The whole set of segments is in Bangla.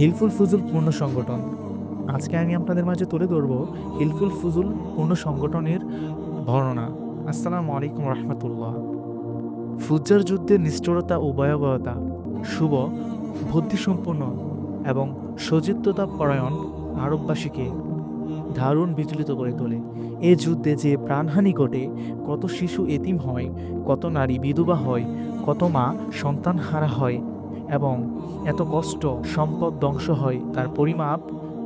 হিলফুল ফুজুল পূর্ণ সংগঠন। আজকে আমি আপনাদের মাঝে তুলে ধরব হিলফুল ফুজুল পূর্ণ সংগঠনের বর্ণনা আসসালামু আলাইকুম রহমতুল্লাহ। ফুজ্জার যুদ্ধের নিষ্ঠুরতা ও ভয়াবহতা, শুভ, বুদ্ধিসম্পন্ন এবং সজিত্বতা পরায়ণ আরববাসীকে দারুণ বিচলিত করে তোলে। এ যুদ্ধে যে প্রাণহানি ঘটে, কত শিশু এতিম হয়, কত নারী বিধবা হয়, কত মা সন্তান হারা হয় এবং এত কষ্ট, সম্পদ ধ্বংস হয়, তার পরিমাপ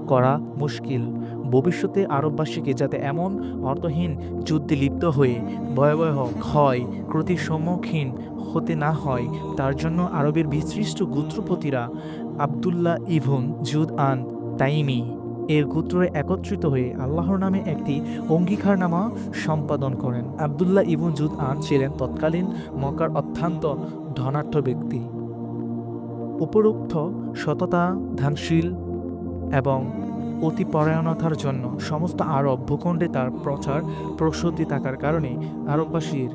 করা মুশকিল। ভবিষ্যতে আরববাসীকে যাতে এমন অর্থহীন যুদ্ধে লিপ্ত হয়ে ভয়াবহ ক্ষয় ক্ষতির সম্মুখীন হতে না হয়, তার জন্য আরবের বিশিষ্ট গোত্রপতিরা আবদুল্লাহ ইভুন জুদ আন তাইমি এর গোত্রে একত্রিত হয়ে আল্লাহর নামে একটি অঙ্গীকারনামা সম্পাদন করেন। আবদুল্লাহ ইবুন জুদ আন ছিলেন তৎকালীন মক্কার অত্যন্ত ধনাঢ্য ব্যক্তি। উপরোক্ত সততা ধানশীল এবং অতি পরায়ণতার জন্য সমস্ত আরব ভূখণ্ডে তার প্রচার প্রসূতি থাকার কারণে আরববাসীর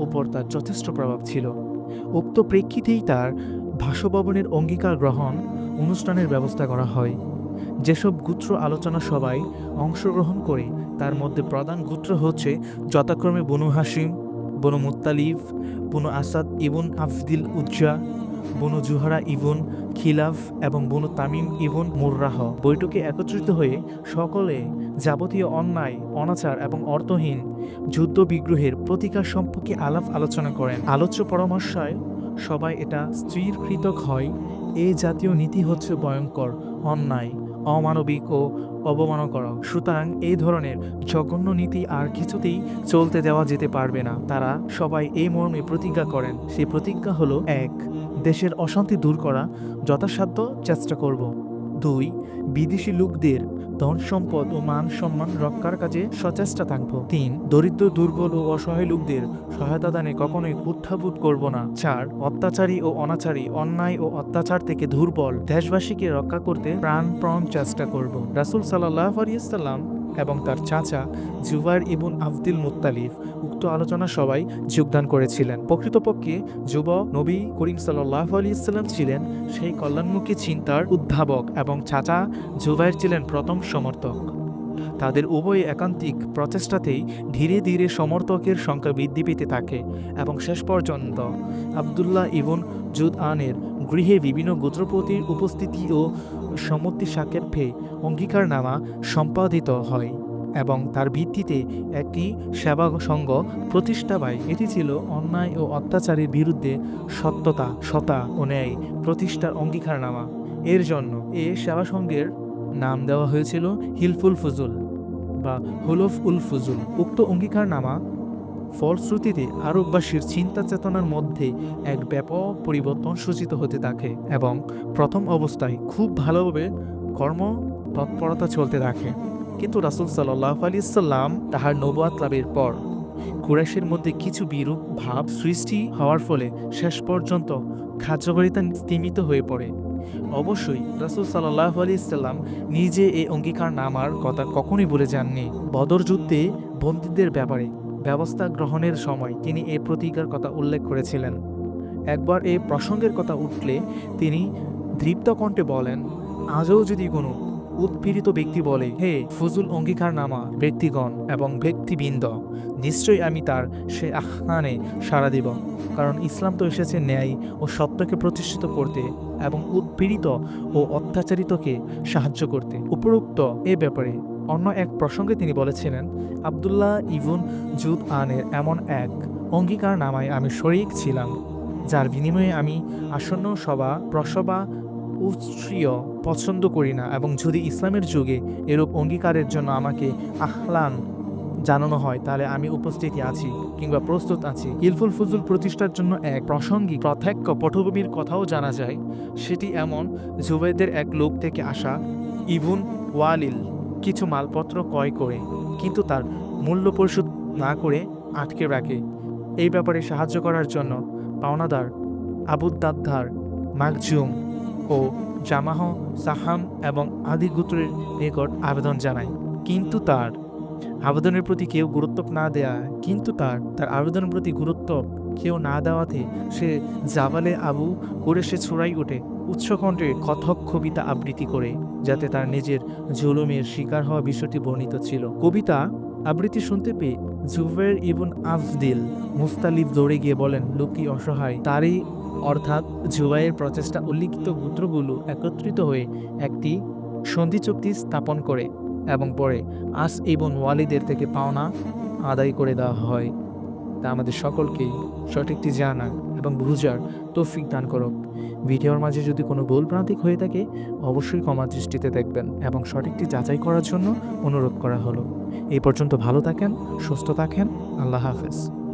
উপর তার যথেষ্ট প্রভাব ছিল। উক্ত প্রেক্ষিতেই তার ভাষ্যভবনের অঙ্গীকার গ্রহণ অনুষ্ঠানের ব্যবস্থা করা হয়। যেসব গুত্র আলোচনা সভায় অংশগ্রহণ করে তার মধ্যে প্রধান গুত্র হচ্ছে যথাক্রমে বনু হাসিম বনু মুত্তালিফ বনু আসাদ ইবুন আফদিল উজ্জা বনু জুহারা ইবন খিলাফ এবং বনু তামিম ইবন মুর্রাহ। বৈঠকে একত্রিত হয়ে সকলে যাবতীয় অন্যায়, অনাচার এবং অর্থহীন যুদ্ধ বিগ্রহের প্রতিকার সম্পর্কে আলাপ আলোচনা করেন। আলোচ্য পরামর্শায়, সবাই এটা স্ত্রীর স্থিরকৃত হয় এই জাতীয় নীতি হচ্ছে ভয়ঙ্কর, অন্যায়, অমানবিক ও অবমানকর সুতরাং এই ধরনের জঘন্য নীতি আর কিছুতেই চলতে দেওয়া যেতে পারবে না। তারা সবাই এই মর্মে প্রতিজ্ঞা করেন। সেই প্রতিজ্ঞা হলো এক। দেশের অশান্তি দূর করা যথাসাধ্য চেষ্টা করব। দুই, বিদেশি লোকদের ধন সম্পদ ও মান সম্মান রক্ষার কাজে সচেষ্টা থাকব। তিন, দরিদ্র, দুর্বল ও অসহায় লোকদের সহায়তা দানে কখনোই কুঠাবোধ করব না। চার, অত্যাচারী ও অনাচারী, অন্যায় ও অত্যাচার থেকে দুর্বল দেশবাসীকে রক্ষা করতে প্রাণপ্রণ চেষ্টা করব। রাসুল সাল্লাহ আলিয়াল্লাম এবং তার চাচা জুবাইর ইবুন আফদিল মুত্তালিফ উক্ত আলোচনা সবাই যোগদান করেছিলেন। প্রকৃতপক্ষে যুব নবী করিম সাল্লাহ আলিয়াল্লাম ছিলেন সেই কল্যাণমুখী চিন্তার উদ্ভাবক এবং চাচা জুবাইর ছিলেন প্রথম সমর্থক। তাদের উভয় একান্তিক প্রচেষ্টাতেই ধীরে ধীরে সমর্থকের সংখ্যা বৃদ্ধি পেতে থাকে এবং শেষ পর্যন্ত আবদুল্লাহ ইবন জুদ আনের গৃহে বিভিন্ন গোত্রপতির উপস্থিতি ও সম্মতি সাক্ষেপে অঙ্গীকারনামা সম্পাদিত হয় এবং তার ভিত্তিতে একটি সেবা সংঘ প্রতিষ্ঠা পায়। এটি ছিল অন্যায় ও অত্যাচারের বিরুদ্ধে সত্যতা সতা ও ন্যায় প্রতিষ্ঠার অঙ্গীকারনামা। এর জন্য এ সেবা সংঘের নাম দেওয়া হয়েছিল হিলফুল ফুজুল বা হুলফ উল ফুজুল উক্ত অঙ্গীকারনামা ফলশ্রুতিতে আরববাসীর চিন্তা চেতনার মধ্যে এক ব্যাপক পরিবর্তন সূচিত হতে থাকে এবং প্রথম অবস্থায় খুব ভালোভাবে কর্ম তৎপরতা চলতে থাকে। কিন্তু রাসুল সাল্লাহ আলি সাল্লাম তাহার নবাত লাভের পর কুরাইশের মধ্যে কিছু বিরূপ ভাব সৃষ্টি হওয়ার ফলে শেষ পর্যন্ত কার্যকারিতা স্তীমিত হয়ে পড়ে। অবশ্যই রাসুল সাল্লাহ আলি সাল্লাম নিজে এই অঙ্গীকার নামার কথা কখনোই বলে যাননি। বদর যুদ্ধে বন্দীদের ব্যাপারে ব্যবস্থা গ্রহণের সময় তিনি এই প্রতিজ্ঞার কথা উল্লেখ করেছিলেন। একবার এই প্রসঙ্গের কথা উঠলে তিনি দৃপ্ত কণ্ঠে বলেন, আজও যদি কোনো উৎপীড়িত ব্যক্তি বলে, হে ফজুল অঙ্গীকার নামা ব্যক্তিগণ এবং ব্যক্তিবৃন্দ, নিশ্চয়ই আমি তার সে আহ্বানে সাড়া দিব। কারণ ইসলাম তো এসেছে ন্যায় ও সত্যকে প্রতিষ্ঠিত করতে এবং উৎপীড়িত ও অত্যাচারিতকে সাহায্য করতে উপরোক্ত এ ব্যাপারে অন্য এক প্রসঙ্গে তিনি বলেছিলেন, আবদুল্লাহ ইবুন জুদ আনের এমন এক অঙ্গীকার নামায় আমি শরিক ছিলাম, যার বিনিময়ে আমি আসন্ন সভা প্রসবা উৎসীয় পছন্দ করি না এবং যদি ইসলামের যুগে এরূপ অঙ্গীকারের জন্য আমাকে আহ্লান জানানো হয়, তাহলে আমি উপস্থিতি আছি কিংবা প্রস্তুত আছি। ইলফুল ফুজুল প্রতিষ্ঠার জন্য এক প্রাসঙ্গিক প্রত্যক্ষ পটভূমির কথাও জানা যায়। সেটি এমন জুবাইদের এক লোক থেকে আসা ইবুন ওয়ালিল কিছু মালপত্র ক্রয় করে, কিন্তু তার মূল্য পরিশোধ না করে আটকে রাখে। এই ব্যাপারে সাহায্য করার জন্য পাওনাদার আবুদ্দাদ্দার মাকজুম ও জামাহ সাহাম এবং আদি গোত্রের নিকট আবেদন জানায়। কিন্তু তার আবেদনের প্রতি কেউ গুরুত্ব না দেয়া, কিন্তু তার তার আবেদনের প্রতি গুরুত্ব কেউ না দেওয়াতে সে জাবালে আবু করে সে ছড়াই ওঠে। উচ্চকণ্ঠে কথক কবিতা আবৃত্তি করে, যাতে তার নিজের জুলুমের শিকার হওয়া বিষয়টি বর্ণিত ছিল। কবিতা আবৃত্তি শুনতে পেয়ে জুবের ইবন আফদিল মুস্তালিফ দৌড়ে গিয়ে বলেন লোকটি অসহায়? তারই অর্থাৎ জুবাইয়ের প্রচেষ্টা উল্লিখিত গোত্রগুলো একত্রিত হয়ে একটি সন্ধি চুক্তি স্থাপন করে এবং পরে আস ইবন ওয়ালিদের থেকে পাওনা আদায় করে দেওয়া হয়। তা আমাদের সকলকেই সঠিকটি জানা এবং বুঝার তৌফিক দান করুক। ভিডিওর মাঝে যদি কোনো ভুল প্রান্তিক হয়ে থাকে, অবশ্যই ক্ষমা দৃষ্টিতে দেখবেন এবং সঠিকটি যাচাই করার জন্য অনুরোধ করা হলো। এই পর্যন্ত ভালো থাকেন, সুস্থ থাকেন, আল্লাহ হাফেজ।